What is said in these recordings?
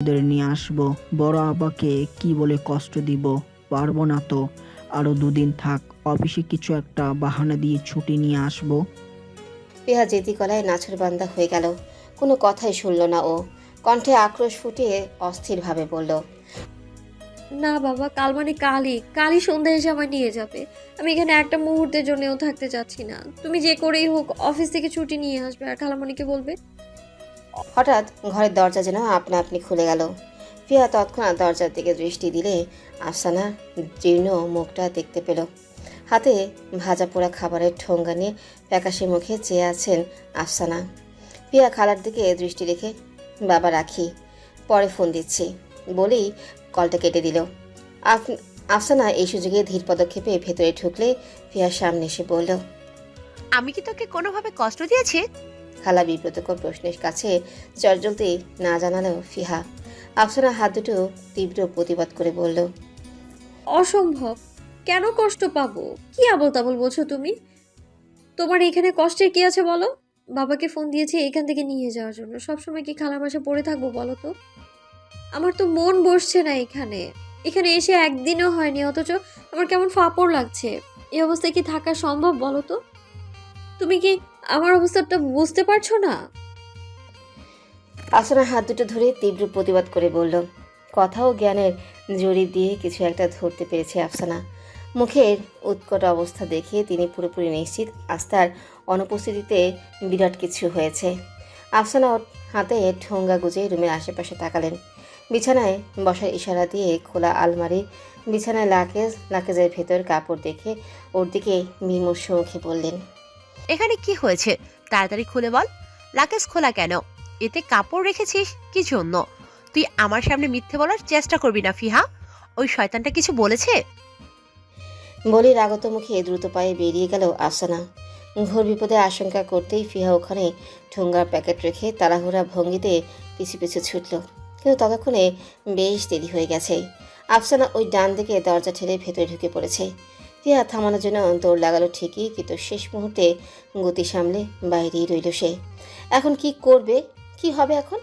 ওদের নিয়ে আসব। বড় আব্বাকে কি বলে কষ্ট দিব? পারব না তো। আরও দুদিন থাক অফিসে কিছু একটা বাহানা দিয়ে ছুটি নিয়ে আসব। পিহা জেদি গলায় নাছর বান্দা হয়ে গেল। কোনো কথাই শুনল না ও। কণ্ঠে আক্রোশ ফুটিয়ে অস্থিরভাবে বলল না বাবা কাল মানে কালই। কালই সন্ধ্যা এসে আমায় নিয়ে যাবে। আমি এখানে একটা মুহূর্তের জন্যও থাকতে চাচ্ছি না। তুমি যে করেই হোক অফিস থেকে ছুটি নিয়ে আসবে। আর খালামণিকে বলবে হঠাৎ ঘরের দরজা যেন আপনা আপনি খুলে গেল। ফিয়া তৎক্ষণাৎ দরজার দিকে দৃষ্টি দিলে আফসানা জীর্ণ মুখটা দেখতে পেল। হাতে ভাজা পোড়া খাবারের ঠোঙ্গা নিয়ে প্যাকাশি মুখে চেয়ে আছেন আফসানা। পিয়া খালার দিকে দৃষ্টি রেখে, বাবা, রাখি, পরে ফোন দিচ্ছি। বলেই কলটা কেটে দিল। আফ- আফসানা এই সুযোগে ধীর পদক্ষেপে ভেতরে ঢুকলে ফিয়ার সামনে এসে বলল, আমি কি তোকে কোনোভাবে কষ্ট দিয়েছি? খালা বিব্রতকর প্রশ্নের কাছে চটজলতে না জানালেও ফিহা। আফসানা হাত দুটো তীব্র প্রতিবাদ করে বলল, অসম্ভব। কেন কষ্ট পাবো? কি আবল তাবল বলছো তুমি? তোমার এখানে কষ্টের কি আছে বলো? বাবাকে ফোন দিয়েছি, এখান থেকে নিয়ে যাওয়ার জন্য। সবসময় কি খালা মাসে পড়ে থাকব বলো তো? আমার তো মন বসছে না এখানে। এখানে এসে একদিনও হয়নি, অথচ আমার কেমন ফাপড় লাগছে। এই অবস্থায় কি থাকা সম্ভব বলো তো? তুমি কি আমার অবস্থাটা বুঝতে পারছ না? আফসানা হাত দুটো ধরে তীব্র প্রতিবাদ করে বলল, কথা ও জ্ঞানের জড়ি দিয়ে কিছু একটা ধরতে পেরেছে আফসানা। মুখের উৎকট অবস্থা দেখে তিনি পুরোপুরি নিশ্চিত আস্থার অনুপস্থিতিতে বিরাট কিছু হয়েছে। আফসানা হাতে ঠোঙ্গা গুজে রুমের আশেপাশে তাকালেন। বিছানায় বসার ইশারা দিয়ে খোলা আলমারি, বিছানায় লাকেজ, লাকেজের ভেতর কাপড় দেখে ওর দিকে বিমর্ষ মুখে বললেন এখানে কি হয়েছে? তাড়াতাড়ি খুলে বল। লাকেজ খোলা কেন? এতে কাপড় রেখেছিস? কি জন্য? তুই আমার সামনে মিথ্যে বলার চেষ্টা করবি না, ফিহা। ওই শয়তানটা কিছু বলেছে? বলির রাগত মুখে দ্রুত পায়ে বেরিয়ে গেল আফসানা। ঘোর বিপদে আশঙ্কা করতেই ফিহা ওখানে ঠোঙ্গার প্যাকেট রেখে তাড়াহুড়া ভঙ্গিতে পিছু পিছু ছুটল। কিন্তু ততক্ষণে বেশ দেরি হয়ে গেছে। আফসানা ওই ডান দিকে দরজা ঠেলে ভেতরে ঢুকে পড়েছে। ফিহা থামানোর জন্য দৌড় লাগালো ঠিকই, কিন্তু শেষ মুহূর্তে গতি সামলে বাইরেই রইল সে। এখন কি করবে? কি হবে এখন?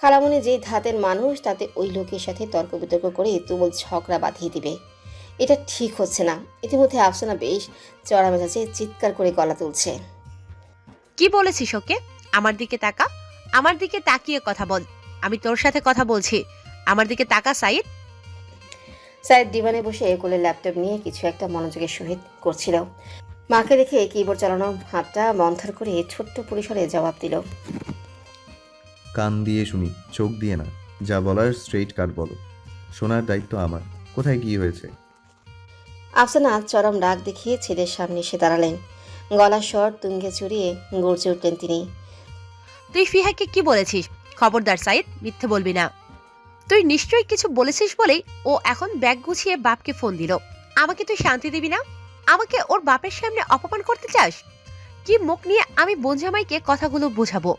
খালামণি যে ধাতের মানুষ, তাতে ওই লোকের সাথে তর্ক বিতর্ক করে তুমুল ঝগড়া বাঁধিয়ে দিবে। এটা ঠিক হচ্ছে না। ইতিমধ্যে আফসানা বেশ চড়া মেজাজে চিৎকার করে গলা তুলছে। কি বলেছিস ওকে? আমার দিকে তাকা। আমার দিকে তাকিয়ে কথা বল। আমি তোর সাথে কথা বলছি। আমার দিকে তাকা, সাইদ। সাইড ডিভানে বসে কোলে ল্যাপটপ নিয়ে কিছু একটা মনোযোগের সহিত করছিল। মাকে দেখে কিবোর্ড চালানো হাতটা মন্থর করে ছোট্ট পরিসরে জবাব দিল। কান দিয়ে শুনি চোখ দিয়ে না। যা বলার স্ট্রেইট কাট বলো। শোনার দায়িত্ব আমার। কোথায় কি হয়েছে? আফসানা চরম রাগ দেখিয়ে ছেলের সামনে এসে দাঁড়ালেন। গলার স্বর তুঙ্গে চড়িয়ে গর্জে উঠলেন তিনি। তুই ফিহাকে কি বলেছিস? খবরদার সাইদ মিথ্যে বলবি না। তুই নিশ্চয়ই কিছু বলেছিস বলেই ও এখন ব্যাগ গুছিয়ে বাপকে ফোন দিল। আমাকে তুই শান্তি দিবি না? আমাকে ওর বাপের সামনে অপমান করতে চাস? কি মুখ নিয়ে আমি বোনজামাইকে কথাগুলো বোঝাবো?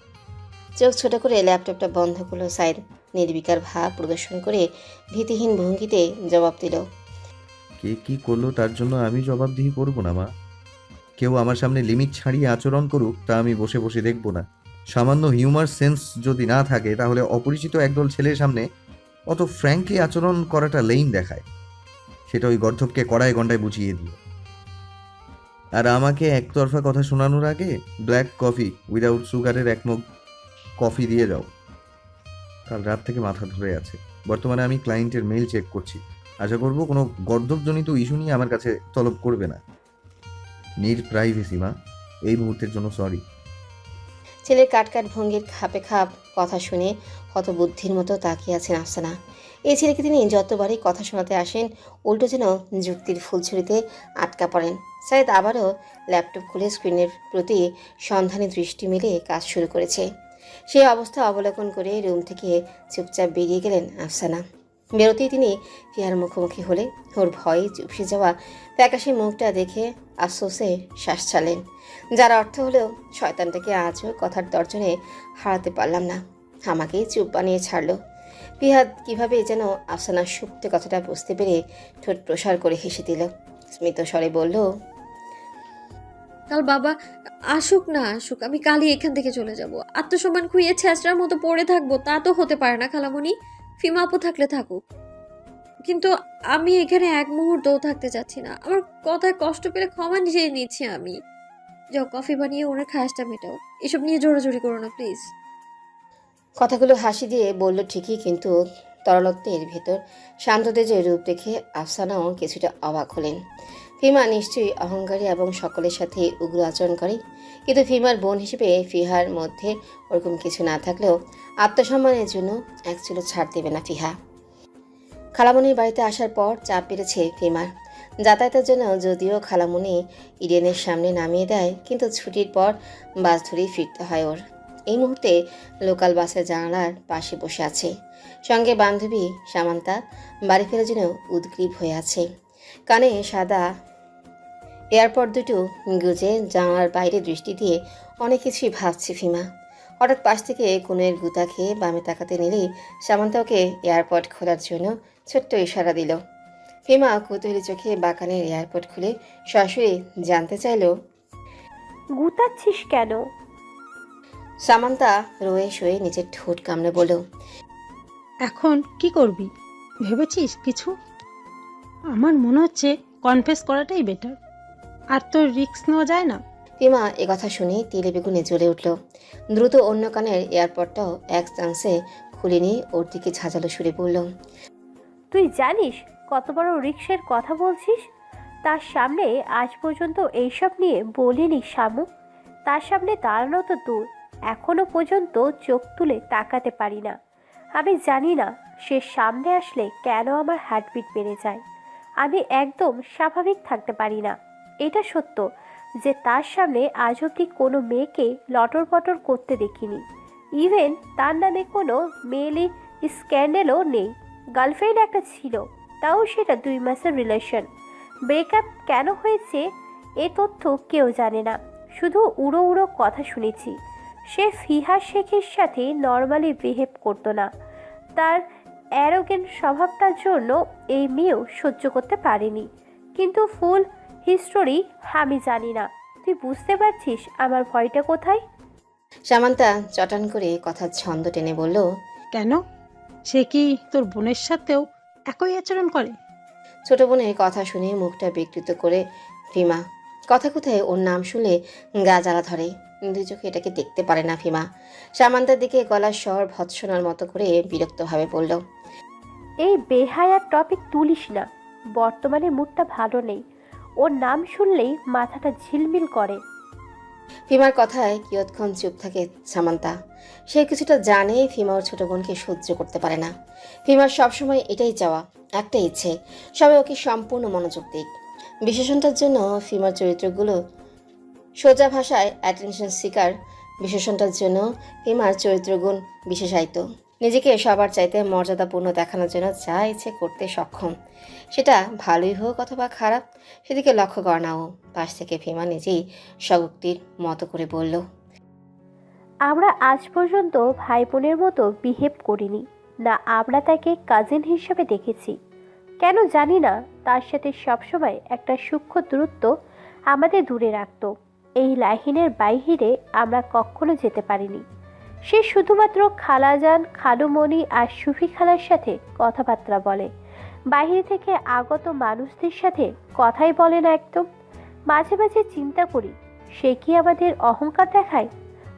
চোখ ছোট করে ল্যাপটপটা বন্ধ করল সাইড নির্বিকার ভাব প্রদর্শন করে ভীতিহীন ভঙ্গিতে জবাব দিল। কে কি করল তার জন্য আমি জবাবদিহি করব না মা? কেউ আমার সামনে লিমিট ছাড়িয়ে আচরণ করুক তা আমি বসে বসে দেখব না। সামান্য হিউমার সেন্স যদি না থাকে তাহলে অপরিচিত একদল ছেলের সামনে অত ফ্র্যাঙ্কলি আচরণ করাটা লেইন দেখায়। সেটা ওই গর্ধবকে কড়ায় গন্ডায় বুঝিয়ে দিল। আর আমাকে একতরফা কথা শোনানোর আগে ব্ল্যাক কফি উইদাউট সুগারের এক মগ কফি দিয়ে দাও। কাল রাত থেকে মাথা ধরে আছে। বর্তমানে আমি ক্লায়েন্টের মেল চেক করছি। আশা করব কোনো গর্ধবজনিত ইস্যু নিয়ে আমার কাছে তলব করবে না। নির প্রাইভেসি মা। এই মুহূর্তের জন্য সরি ছেলের কাটকাট ভঙ্গির খাপে খাপ কথা শুনে হতবুদ্ধির মতো তাকিয়ে আছেন আফসানা। এই ছেলেকে তিনি যতবারই কথা শোনাতে আসেন, উল্টো যেন যুক্তির ফুলছড়িতে আটকা পড়েন। সাইদ আবারও ল্যাপটপ খুলে স্ক্রিনের প্রতি সন্ধানী দৃষ্টি মিলে কাজ শুরু করেছে। সেই অবস্থা অবলোকন করে রুম থেকে চুপচাপ বেরিয়ে গেলেন আফসানা। বেরোতেই তিনি ফিয়ার মুখোমুখি হলে ওর ভয়ে চুপসে যাওয়া প্যাকাশি মুখটা দেখে আফসোসে শ্বাস ছাড়লেন। যার অর্থ হলো, শয়তানটাকে আজও কথার দর্জনে হারাতে পারলাম না। আমাকেই চুপ বানিয়ে ছাড়লো। পিহাদ কীভাবে যেন আফসানার সুপ্ত কথাটা বুঝতে পেরে ঠোঁট প্রসার করে হেসে দিল। স্মিত স্বরে বলল কাল বাবা, আসুক না আসুক, আমি কালই এখান থেকে চলে যাব। আত্মসম্মান খুইয়ে ছেঁচড়ার মতো পড়ে থাকব, তা তো হতে পারে না খালামণি। ফিমা আপু থাকলে থাকুক। কিন্তু আমি এখানে এক মুহূর্তও থাকতে চাচ্ছি না। আমার কথায় কষ্ট পেলে ক্ষমা নিজে নিচ্ছি আমি। যাও, কফি বানিয়ে ওনার খাসটা মেটাও। এসব নিয়ে জোরাজোরি করো না, প্লিজ। কথাগুলো হাসি দিয়ে বলল ঠিকই, কিন্তু তরলত্বের ভেতর শান্ততেজের রূপ দেখে আফসানাও কিছুটা অবাক হলেন। ফিমা নিশ্চয়ই অহংকারী এবং সকলের সাথে উগ্র আচরণ করে। কিন্তু ফিমার বোন হিসেবে ফিহার মধ্যে ওরকম কিছু না থাকলেও আত্মসম্মানের জন্য এক চুলো ছাড় দেবে না ফিহা। খালামণির বাড়িতে আসার পর চাপ বেড়েছে ফিমার। যাতায়াতের জন্য যদিও খালামণি ইডেনের সামনে নামিয়ে দেয়, কিন্তু ছুটির পর বাস ধরেই ফিরতে হয় ওর। এই মুহূর্তে লোকাল বাসের জানালার পাশে বসে আছে। সঙ্গে বান্ধবী সামান্তা বাড়ি ফেরার জন্য উদ্গ্রীব হয়ে আছে। কানে সাদা এয়ারপোর্ট দুটো গুজে জানালার বাইরে দৃষ্টি দিয়ে অনেক কিছুই ভাবছে ফিমা হঠাৎ পাশ থেকে কোনের গুতা খেয়ে বামে তাকাতে নিলেই সামান্তা ওকে এয়ারপোর্ট খোলার জন্য ছোট্ট ইশারা দিল। ফিমা কৌতূহলী চোখে বাগানের এয়ারপোর্ট খুলে সরাসরি জানতে চাইলো গুতাচ্ছিস কেন? সামান্তা রয়ে শয়ে নিজের ঠোঁট কামড়ে বলল এখন কি করবি? ভেবেছিস কিছু? আমার মনে হচ্ছে কনফেস করাটাই বেটার আর তোর রিস্ক নেওয়া যায় না? ফিমা কথা শুনে তিলে বেগুনে জ্বলে উঠল। দ্রুত অন্য কানের এয়ারপোর্টটাও এক চান্সে খুলে নিয়ে ওর দিকে ঝাঁঝালো সুরে বলল তুই জানিস কত বড় রিক্সের কথা বলছিস? তার সামনে আজ পর্যন্ত এইসব নিয়ে বলিনি শামু তার সামনে দাঁড়ানো তো দূর এখনও পর্যন্ত চোখ তুলে তাকাতে পারি না। আমি জানি না সে সামনে আসলে কেন আমার হার্টবিট বেড়ে যায়। আমি একদম স্বাভাবিক থাকতে পারি না। এটা সত্য যে তার সামনে আজ অব্দি কোনো মেয়েকে লটর পটর করতে দেখিনি। ইভেন তার নামে কোনো মেয়েলি স্ক্যান্ডেলও নেই। গার্লফ্রেন্ড একটা ছিল, তাও সেটা দুই মাসের রিলেশন। ব্রেকআপ কেন হয়েছে এ তথ্য কেউ জানে না। শুধু উড়ো উড়ো কথা শুনেছি। সে ফিহা শেখের সাথে নর্মালি বিহেভ করতো না। তার অ্যারোগেন স্বভাবটার জন্য এই মেয়েও সহ্য করতে পারেনি। কিন্তু ফুল হিস্টোরি আমি জানি না। তুই বুঝতে পারছিস আমার ভয়টা কোথায়? সামান্তা চটান করে কথার ছন্দ টেনে বলল কেন? সে কি তোর বোনের সাথেও একই আচরণ করে? ছোট বোনের কথা শুনে মুখটা বিকৃত করে ফিমা। কথা কোথায় ওর নাম শুনে গা জ্বালা ধরে। দুই চোখে এটাকে দেখতে পারে না ফিমা। সামান্তার দিকে গলার স্বর ভৎসনার মতো করে বিরক্তভাবে বলল এই বেহায়ার টপিক তুলিস না। বর্তমানে মুডটা ভালো নেই। ওর নাম শুনলেই মাথাটা ঝিলমিল করে। ফিমার কথায় কিয়ৎক্ষণ চুপ থাকে সামান্তা। সে কিছুটা জানে ফিমা ওর ছোট বোনকে সহ্য করতে পারে না। ফিমার সবসময় এটাই চাওয়া, একটা ইচ্ছে, সবাই ওকে সম্পূর্ণ মনোযোগ দিক। বিশেষণটার জন্য ফিমার চরিত্রগুলো সোজা ভাষায় অ্যাটেনশন শিকার বিশেষণটার জন্য ফিমার চরিত্রগুণ বিশেষায়িত। নিজেকে সবার চাইতে মর্যাদাপূর্ণ দেখানোর জন্য যা ইচ্ছে করতে সক্ষম। সেটা ভালোই হোক অথবা খারাপ, সেদিকে লক্ষ্য করে ও। পাশ থেকে ফিমা নিজেই স্বগুক্তির মতো করে বলল, আমরা আজ পর্যন্ত ভাই বোনের মতো বিহেভ করিনি। না, আমরা তাকে কাজিন হিসেবে দেখেছি। কেন জানি না, তার সাথে সবসময় একটা সূক্ষ্ম দূরত্ব আমাদের দূরে রাখত। এই লাহিনের বাইরে আমরা কখনো যেতে পারিনি। সে শুধুমাত্র খালাজান, খালুমণি আর সুফি খালার সাথে কথাবার্তা বলে। বাইরে থেকে আগত মানুষদের সাথে কথাই বলে না একদম। মাঝে মাঝে চিন্তা করি, সে কি আমাদের অহংকার দেখায়?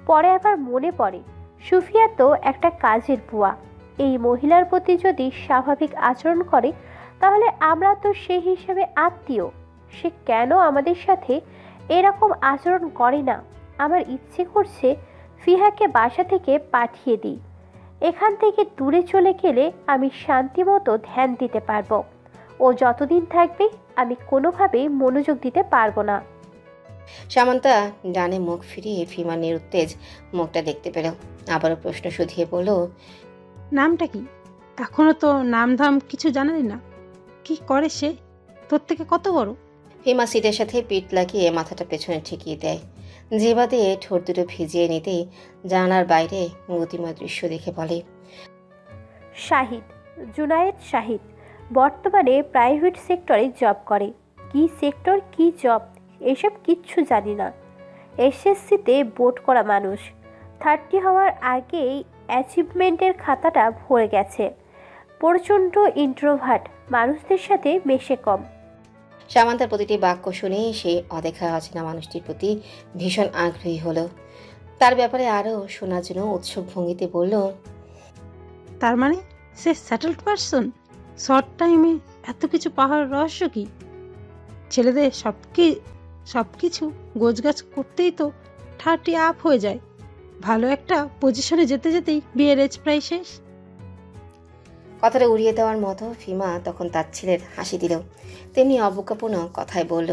পরে আবার মনে পড়ে, সুফিয়া তো একটা কাজের বুয়া। এই মহিলার প্রতি যদি স্বাভাবিক আচরণ করে, তাহলে আমরা তো সেই হিসাবে আত্মীয়। সে কেন আমাদের সাথে এরকম আচরণ করে না? আমার ইচ্ছে করছে ফিহাকে বাসা থেকে পাঠিয়ে দিই। এখান থেকে দূরে চলে গেলে আমি শান্তি মতো ধ্যান দিতে পারব। ও যতদিন থাকবে আমি কোনোভাবেই মনোযোগ দিতে পারব না। সামান্তা ডানে মুখ ফিরিয়ে ফিমা নিরুত্তেজ মুখটা দেখতে পেল। আবারও প্রশ্ন শুধিয়ে বলল নামটা কি? এখনও তো নাম ধাম কিছু জানালি না। কি করে সে? তোর থেকে কত বড়? ফিমা সিটের সাথে পিঠ লাগিয়ে মাথাটা পেছনে ঠেকিয়ে দেয়। জিভা দিয়ে ঠোঁট দুটো ভিজিয়ে নিতেই জানার বাইরে গতিময় দৃশ্য দেখে বলে, শাহিদ, জুনায়েদ শাহিদ, বর্তমানে প্রাইভেট সেক্টরে জব করে। কি সেক্টর কি জব এসব কিচ্ছু জানি না। এসএসসিতে বোর্ড করা মানুষ। থার্টি হওয়ার আগেই অ্যাচিভমেন্টের খাতাটা ভরে গেছে। প্রচণ্ড ইন্ট্রোভার্ট মানুষদের সাথে মেশে কম। সামান্তার প্রতিটি বাক্য শুনে সে অদেখা অচেনা মানুষটির প্রতি ভীষণ আগ্রহী হলো। তার ব্যাপারে আরও শোনার জন্য উৎসব ভঙ্গিতে বলল, তার মানে সে সেটেলড পারসন শর্ট টাইমে এত কিছু পাহাড় রহস্য কি? ছেলেদের সব কি সব কিছু গোছগাছ করতেই তো থার্টি আপ হয়ে যায়। ভালো একটা পজিশনে যেতে যেতেই বিয়ের এজ প্রায় শেষ। কথাটা উড়িয়ে দেওয়ার মতো ফিমা তখন তার ছেলের হাসি দিল। তেমনি অবজ্ঞাপূর্ণ কথায় বলল,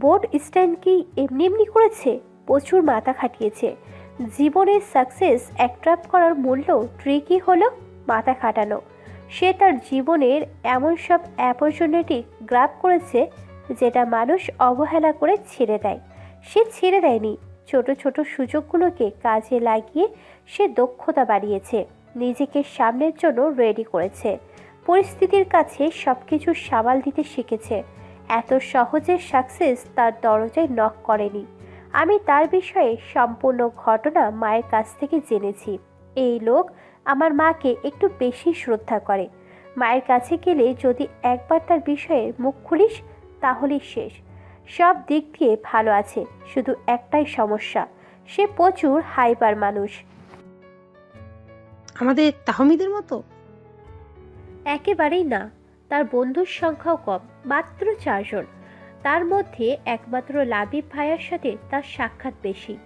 বোর্ড স্ট্যান্ড কি এমনি এমনি করেছে? প্রচুর মাথা খাটিয়েছে। জীবনের সাকসেস অ্যাট্রাক্ট করার মূল্য ট্রিকই হলো মাথা খাটানো। সে তার জীবনের এমন সব অপরচুনিটি গ্রাব করেছে যেটা মানুষ অবহেলা করে ছেড়ে দেয়। সে ছেড়ে দেয়নি। ছোট ছোট সুযোগগুলোকে কাজে লাগিয়ে সে দক্ষতা বাড়িয়েছে। নিজেকে সামনের জন্য রেডি করেছে। পরিস্থিতির কাছে সব কিছু সামাল দিতে শিখেছে। এত সহজে সাকসেস তার দরজায় নক করেনি। আমি তার বিষয়ে সম্পূর্ণ ঘটনা মায়ের কাছ থেকে জেনেছি। এই লোক আমার মাকে একটু বেশি শ্রদ্ধা করে। মায়ের কাছে গেলে যদি একবার তার বিষয়ে মুখ খুলিস, তাহলেই শেষ। সব দিক দিয়ে ভালো আছে, শুধু একটাই সমস্যা, সে প্রচুর হাইপার মানুষ। আমাদের তাহমিদের মতো? একেবারেই না। তার বন্ধুর সংখ্যাও কম মাত্র চারজন। তার মধ্যে একমাত্র লাবিব ভাইয়ার সাথে তার সাক্ষাৎ বেশি।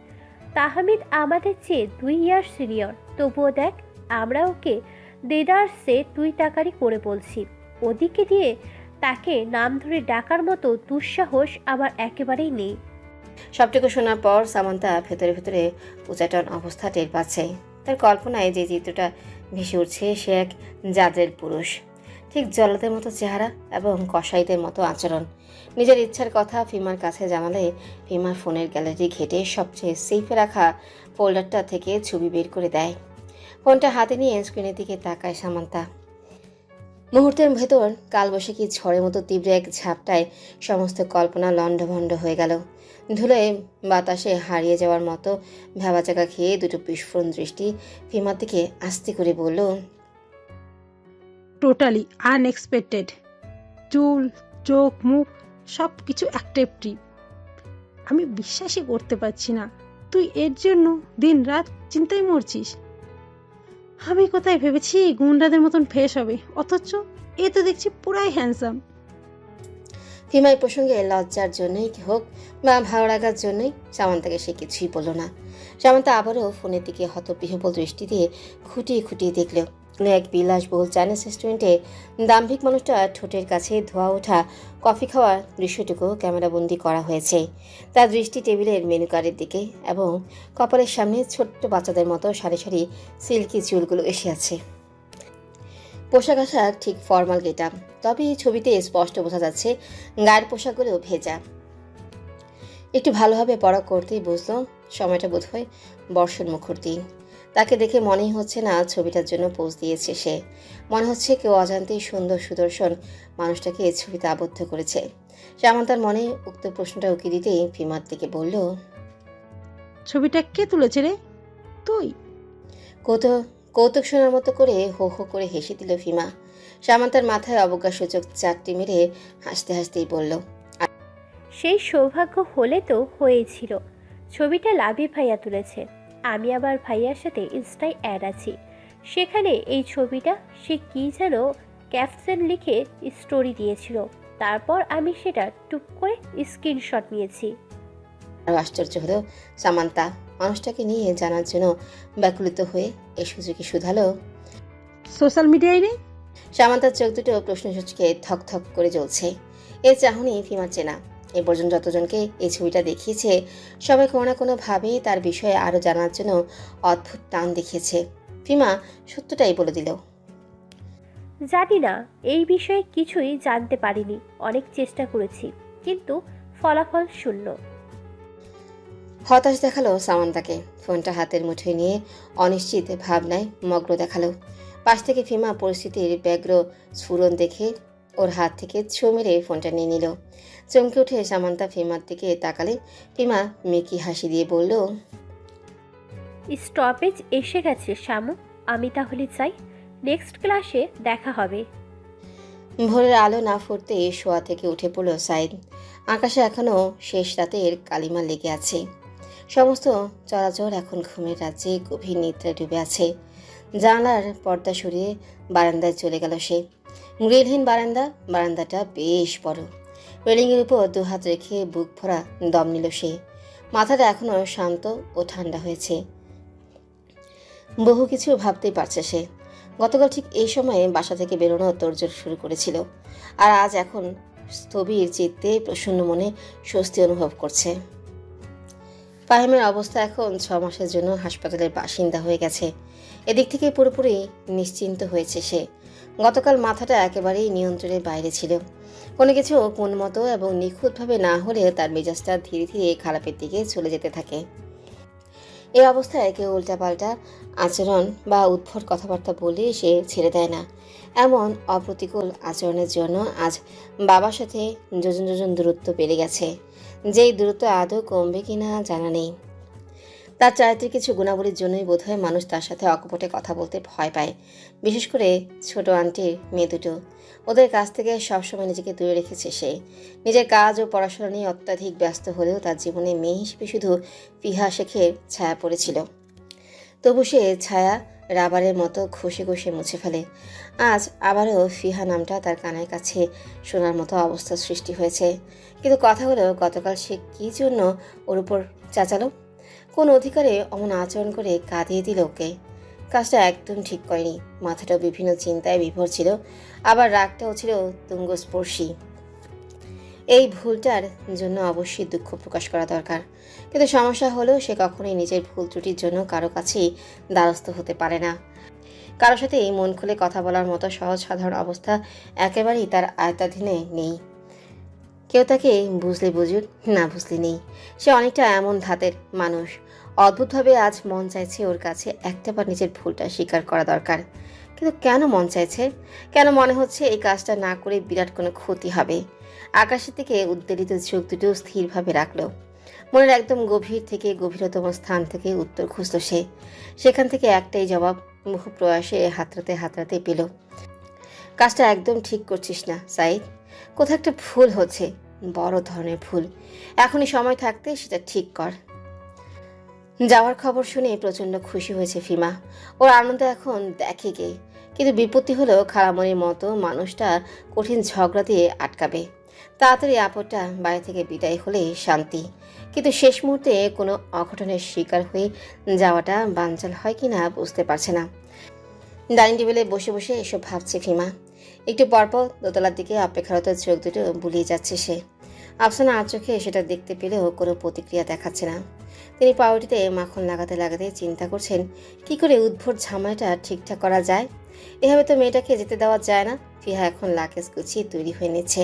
তাহমিদ আমাদের চেয়ে দুই ইয়ার সিনিয়র। তবুও দেখ আমরা ওকে দেদারসে দুই টাকারই করে বলছি। ওদিকে দিয়ে তাকে নাম ধরে ডাকার মতো দুঃসাহস আমার একেবারেই নেই। সবটুকু শোনার পর সামান্তা ভেতরে ভেতরে উচাটন অবস্থা টের পাচ্ছে। তার কল্পনায় যে চিত্রটা ভেসে উঠছে, সে এক জাদ্রেল পুরুষ। ঠিক জল্লাদের মতো চেহারা এবং কসাইদের মতো আচরণ। নিজের ইচ্ছার কথা ফিমার কাছে জানালে ফিমার ফোনের গ্যালারি ঘেটে সবচেয়ে সেফে রাখা ফোল্ডারটা থেকে ছবি বের করে দেয়। ফোনটা হাতে নিয়ে স্ক্রিনের দিকে তাকায় সামান্তা। মুহূর্তের ভেতর কালবৈশাখী ঝড়ের মতো তীব্র এক ঝাপটায় সমস্ত কল্পনা লণ্ডভণ্ড হয়ে গেল। ধুলোয় বাতাসে হারিয়ে যাওয়ার মতো ভেবাচাকা খেয়ে দুটো বিস্ফোরণ দৃষ্টি ফিমার দিকে আস্তে করে বলল টোটালি আনএক্সপেক্টেড চুল, চোখ, মুখ সব কিছু একটেপটি আমি বিশ্বাসই করতে পারছি না। তুই এর জন্য দিন রাত চিন্তায় মরছিস। আমি কোথায় ভেবেছি গুন্ডাদের মতন ফেস হবে? অথচ এ তো দেখছি পুরাই হ্যান্ডসাম ফিমা এই প্রসঙ্গে লজ্জার জন্যই হোক বা ভালো লাগার জন্যই সামান্তাকে সে কিছুই বলল না। সামান্তা আবারও ফোনের দিকে হতবিহবল দৃষ্টি দিয়ে খুঁটিয়ে খুঁটিয়ে দেখল এক বিলাসবহুল চাইনিজ রেস্টুরেন্টে দাম্ভিক মানুষটা ঠোঁটের কাছে ধোয়া ওঠা কফি খাওয়ার দৃশ্যটুকু ক্যামেরাবন্দি করা হয়েছে। তার দৃষ্টি টেবিলের মেনু কার্ডের দিকে এবং কপালের সামনে ছোট্ট বাচ্চাদের মতো সারি সারি সিল্কি চুলগুলো এসে আছে। পোশাক আশাক ঠিক ফর্মাল গেট তবে এই ছবিতে স্পষ্ট বোঝা যাচ্ছে গায়ের পোশাকগুলো ভেজা। একটু ভালোভাবে পড়া করতেই বুঝলো সময়টা বোধ হয় বর্ষণ মুখর দিন তাকে দেখে মনেই হচ্ছে না ছবিটার জন্য পোজ দিয়েছে সে। মনে হচ্ছে কেউ অজান্তেই সুন্দর সুদর্শন মানুষটাকে এই ছবিতে আবদ্ধ করেছে। সামান্তার মনে উক্ত প্রশ্নটা উকি দিতেই ফিমার দিকে বলল ছবিটা কে তুলেছে রে? তুই। কৌতুক কৌতুক শোনার মতো করে হো হো করে হেসে দিল ফিমা সামান্তার মাথায় অবজ্ঞাসূচক চারটি মেরে হাসতে হাসতেই বলল সেই সৌভাগ্য হলে তো হয়েছিল। ছবিটা লাভি ভাইয়া তুলেছে। আমি আবার ভাইয়ার সাথে ইনস্টায় অ্যাড আছি। সেখানে এই ছবিটা সে কী যেন ক্যাপশন লিখে স্টোরি দিয়েছিল। তারপর আমি সেটা টুক করে স্ক্রিনশট নিয়েছি। আর আশ্চর্য হলো সামান্তা মানুষটাকে নিয়ে জানার জন্য ব্যাকুলিত হয়ে এই সুযোগে শুধালো। সোশ্যাল মিডিয়ায় নেই? সামান্তার চোখ দুটো প্রশ্নসূচকে থক থক করে জ্বলছে। এর চাহনি ফিমা চেনা। এ পর্যন্ত যতজনকে এই ছবিটা দেখিয়েছে সবাই কোনো না কোনোভাবেই তার বিষয়ে আরও জানার জন্য অদ্ভুত টান দেখিয়েছে। ফিমা সত্যটাই বলে দিল। জানি না এই বিষয়ে কিছুই জানতে পারিনি। অনেক চেষ্টা করেছি কিন্তু ফলাফল শূন্য। হতাশ দেখাল সামান্তাকে। ফোনটা হাতের মুঠোয় নিয়ে অনিশ্চিত ভাবনায় মগ্ন দেখাল। পাশ থেকে ফিমা পরিস্থিতির ব্যগ্র স্ফুরণ দেখে ওর হাত থেকে ছো মেরে ফোনটা নিয়ে নিল। চমকে উঠে সামান্তা ফিমার দিকে তাকালে ফিমা মেকি হাসি দিয়ে বলল স্টপেজ এসে গেছে শ্যামু। আমি তাহলে চাই নেক্সট ক্লাসে দেখা হবে। ভোরের আলো না ফুটতে শোয়া থেকে উঠে পড়ল সাইদ। আকাশে এখনও শেষ রাতের কালিমা লেগে আছে। সমস্ত চলাচল এখন ঘুমের রাজ্যে গভীর নিদ্রায় ডুবে আছে। জানলার পর্দা সরিয়ে বারান্দায় চলে গেল সে। গ্রিলহীন বারান্দা, বারান্দাটা বেশ বড়। রেলিংয়ের উপর দু হাত রেখে বুক ভরা দম নিল সে। মাথাটা এখনও শান্ত ও ঠান্ডা হয়েছে। বহু কিছু ভাবতেই পারছে সে। গতকাল ঠিক এই সময়ে বাসা থেকে বেরোনো তোড়জোড় শুরু করেছিল। আর আজ এখন স্থবির চিত্তে প্রসন্ন মনে স্বস্তি অনুভব করছে। ফাহিমের অবস্থা এখন ছ মাসের জন্য হাসপাতালের বাসিন্দা হয়ে গেছে। এদিক থেকে পুরোপুরি নিশ্চিন্ত হয়েছে সে। গতকাল মাথাটা একেবারেই নিয়ন্ত্রণের বাইরে ছিল। কোনো কিছু কোন মতো এবং নিখুঁতভাবে না হলে তার মেজাজটা ধীরে ধীরে খারাপের দিকে চলে যেতে থাকে। এই অবস্থায় কেউ উল্টাপাল্টা আচরণ বা উদ্ভট কথাবার্তা বলে সে ছেড়ে দেয় না। এমন অপ্রতিকূল আচরণের জন্য আজ বাবার সাথে যোজন যোজন দূরত্ব বেড়ে গেছে। যেই দূরত্ব আদৌ কমবে কিনা জানা নেই। তার চারিত্রিক কিছু গুণাবলীর জন্যই বোধহয় মানুষ তার সাথে অকপটে কথা বলতে ভয় পায়। বিশেষ করে ছোট আন্টির মেয়ে দুটো। ওদের কাছ থেকে সবসময় নিজেকে দূরে রেখেছে সে। নিজের কাজ ও পড়াশোনা নিয়ে অত্যাধিক ব্যস্ত হলেও তার জীবনে মেয়ে হিসেবে শুধু পিহা শেখের ছায়া পড়েছিল। তবু সে ছায়া রাবারের মতো ঘষে ঘষে মুছে ফেলে। আজ আবারও ফিহা নামটা তার কানের কাছে শোনার মতো অবস্থা সৃষ্টি হয়েছে। কিন্তু কথা হলো, গতকাল সে কী জন্য ওর উপর চাচালো? কোন অধিকারে অমন আচরণ করে কাঁদিয়ে দিল ওকে? কাজটা একদম ঠিক করেনি। মাথাটাও বিভিন্ন চিন্তায় বিভোর ছিল। আবার রাগটাও ছিল তুঙ্গস্পর্শী। এই ভুলটার জন্য অবশ্যই দুঃখ প্রকাশ করা দরকার। কিন্তু সমস্যা হলো সে কখনোই নিজের ভুল ত্রুটির জন্য কারও কাছেই দ্বারস্থ হতে পারে না। কারও সাথে এই মন খুলে কথা বলার মতো সহজ সাধারণ অবস্থা একেবারেই তার আয়তাধীনে নেই। কেউ তাকে বুঝলে বুঝুক, না বুঝলে নেই। সে অনেকটা এমন ধাতের মানুষ। অদ্ভুতভাবে আজ মন চাইছে ওর কাছে একটাবার নিজের ভুলটা স্বীকার করা দরকার। কিন্তু কেন মন চাইছে? কেন মনে হচ্ছে এই কাজটা না করে বিরাট কোনো ক্ষতি হবে? আকাশের দিকে উদ্বেলিত চোখ দুটো স্থিরভাবে রাখল। মনের একদম গভীর থেকে গভীরতম স্থান থেকে উত্তর খুঁজল সে। সেখান থেকে একটাই জবাব মুখ প্রয়াসে হাতড়াতে হাতড়াতে পেল। কাজটা একদম ঠিক করছিস না, সাইদ। কোথাও একটা ভুল হচ্ছে, বড় ধরনের ভুল। এখনই সময় থাকতে সেটা ঠিক কর। যাওয়ার খবর শুনে প্রচণ্ড খুশি হয়েছে ফিমা। ওর আনন্দ এখন দেখে গে। কিন্তু বিপত্তি হলো খারামনির মতো মানুষটা কঠিন ঝগড়া দিয়ে আটকাবে। তাড়াতাড়ি আপদটা বাড়ি থেকে বিদায় হলে শান্তি। কিন্তু শেষ মুহূর্তে কোনো অঘটনের শিকার হয়ে যাওয়াটা বানচাল হয় কি না বুঝতে পারছে না। ডাইনিং টেবিলে বসে বসে এসব ভাবছে ফিমা একটু পরপর দোতলার দিকে অপেক্ষারত চোখ দুটো বুলিয়ে যাচ্ছে সে। আফসানা আর চোখে সেটা দেখতে পেলেও কোনো প্রতিক্রিয়া দেখাচ্ছে না। তিনি পাউরুটিতে মাখন লাগাতে লাগাতে চিন্তা করছেন, কি করে উদ্ভট ঝামেলাটা ঠিকঠাক করা যায়? এভাবে তো মেয়েটাকে যেতে দেওয়া যায় না। ফিহা এখন লাকেজ গুছিয়ে তৈরি হয়ে নিচ্ছে।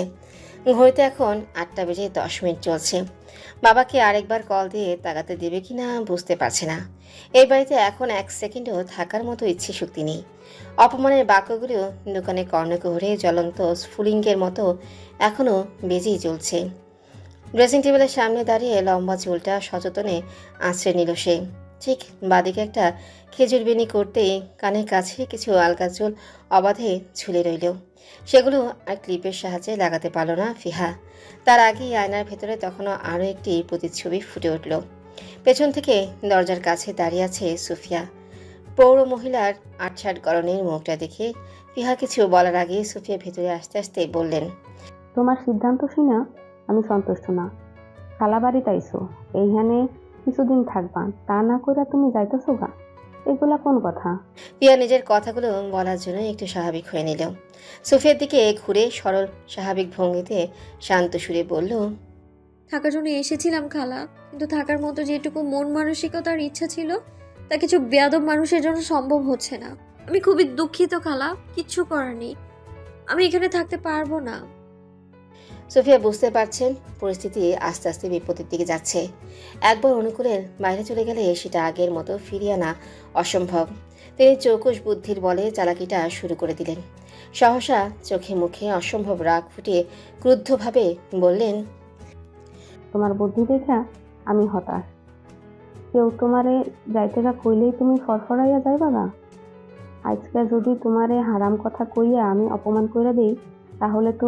ঘড়িতে এখন আটটা বেজে দশ মিনিট চলছে। বাবাকে আরেকবার কল দিয়ে তাগাতে দেবে কি না বুঝতে পারছে না। এই বাড়িতে এখন এক সেকেন্ডও থাকার মতো ইচ্ছে শক্তি নেই। অপমানের বাক্যগুলো দোকানে কর্ণকুহরে জ্বলন্ত স্ফুলিঙ্গের মতো এখনও বেজেই চলছে। ড্রেসিং টেবিলের সামনে দাঁড়িয়ে লম্বা চুলটা সচেতনে আঁচড়ে নিল সে। ঠিক বাদিকে একটা খেজুর বেনি করতেই কানের কাছে কিছু আলগা চুল অবাধে ঝুলে রইল। সেগুলো আর ক্লিপের সাহায্যে লাগাতে পারল না ফিহা। তার আগেই আয়নার ভেতরে তখনও আরও একটি প্রতিচ্ছবি ফুটে উঠল। পেছন থেকে দরজার কাছে দাঁড়িয়ে আছে সুফিয়া। পৌর মহিলার আটসাট গরনের মুখটা দেখে ফিহা কিছু বলার আগে সুফিয়া ভেতরে আস্তে আস্তে বললেন, তোমার সিদ্ধান্ত শুনে আমি সন্তুষ্ট না। খালা বাড়ি তাইছো। এইখানে কিছুদিন থাকবা। তা না কইরা তুমি যাইতেছো গা? এগুলা কোন কথা? পিয়া নিজের কথাগুলো বলার জন্য একটু স্বাভাবিক হয়ে নিল। সুফিয়ার দিকে ঘুরে সরল স্বাভাবিক ভঙ্গিতে শান্ত সুরে বলল থাকার জন্য এসেছিলাম খালা কিন্তু থাকার মতো যেটুকু মন মানসিকতার ইচ্ছা ছিল তা কিছু বেয়াদব মানুষের জন্য সম্ভব হচ্ছে না। আমি খুবই দুঃখিত খালা কিচ্ছু করার নেই। আমি এখানে থাকতে পারব না। সুফিয়া বুঝতে পারছেন পরিস্থিতি আস্তে আস্তে বিপদের দিকে যাচ্ছে। একবার অনুকূলের বাইরে চলে গেলে সেটা আগের মতো ফিরিয়ে আনা অসম্ভব। তিনি চৌকুশ বুদ্ধির বলে চালাকিটা শুরু করে দিলেন। সহসা চোখে মুখে অসম্ভব রাগ ফুটিয়ে ক্রুদ্ধভাবে বললেন, তোমার বুদ্ধি দেখা আমি হতাশ। কেউ তোমারে যাইতে না কইলেই তুমি ফরফরাইয়া যাইবা না? আজকে যদি তোমারে হারাম কথা কইয়া আমি অপমান কইরা দেই, তাহলে তো